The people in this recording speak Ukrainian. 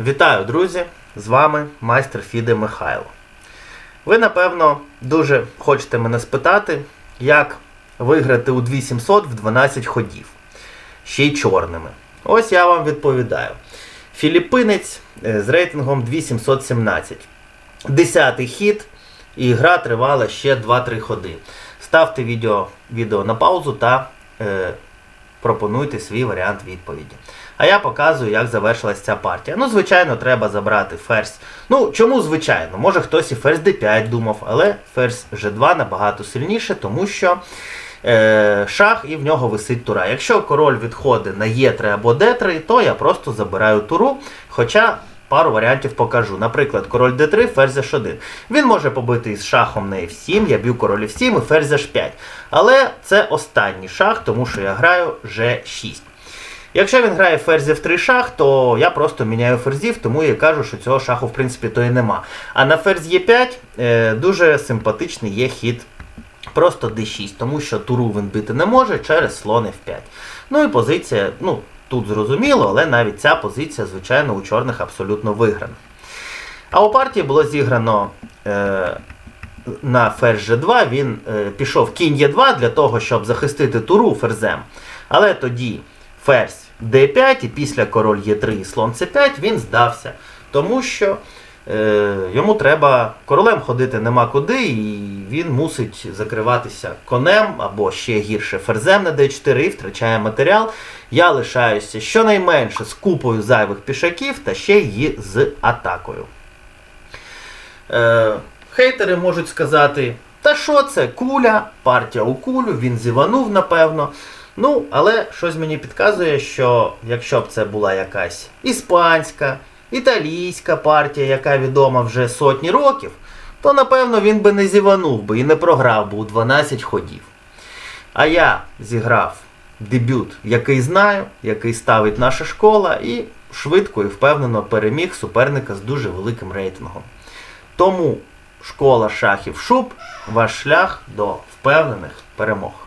Вітаю, друзі! З вами майстер Фіде Михайло. Ви, напевно, дуже хочете мене спитати, як виграти у 2700 в 12 ходів, ще й чорними. Ось я вам відповідаю. Філіппинець е, з рейтингом 2717. Десятий хід, і гра тривала ще 2-3 ходи. Ставте відео, відео на паузу та е, пропонуйте свій варіант відповіді. А я показую, як завершилась ця партія. Ну, звичайно, треба забрати ферзь. Ну, чому звичайно? Може хтось і ферзь d5 думав, але ферзь g2 набагато сильніше, тому що е, шах і в нього висить тура. Якщо король відходить на Е3 або d3, то я просто забираю туру. Хоча пару варіантів покажу. Наприклад, король d3, ферзь h1. Він може побити із шахом на f7, я б'ю король f7 і ферзь h5. Але це останній шах, тому що я граю g6. Якщо він грає ферзь в 3 шах, то я просто міняю ферзів, тому я кажу, що цього шаху в принципі то і нема. А на ферзь Е5 е, дуже симпатичний є хід просто d6, тому що туру він бити не може через слон f5. Ну і позиція, ну тут зрозуміло, але навіть ця позиція, звичайно, у чорних абсолютно виграна. А у партії було зіграно е, на ферзь G2, він е, пішов кінь Е2 для того, щоб захистити туру ферзем. Але тоді ферзь d5 і після король Е3 і слон С5 він здався. Тому що йому треба королем ходити нема куди, і він мусить закриватися конем або ще гірше ферзем на d4 і втрачає матеріал. Я лишаюся щонайменше з купою зайвих пішаків та ще й з атакою. Е, хейтери можуть сказати, та що це, куля, партія у кулю, він зіванув, напевно. Ну, але щось мені підказує, що якщо б це була якась іспанська, італійська партія, яка відома вже сотні років, то напевно він би не зіванув би і не програв би у 12 ходів. А я зіграв дебют, який знаю, який ставить наша школа, і швидко і впевнено переміг суперника з дуже великим рейтингом. Тому школа шахів шуб ваш шлях до впевнених перемог.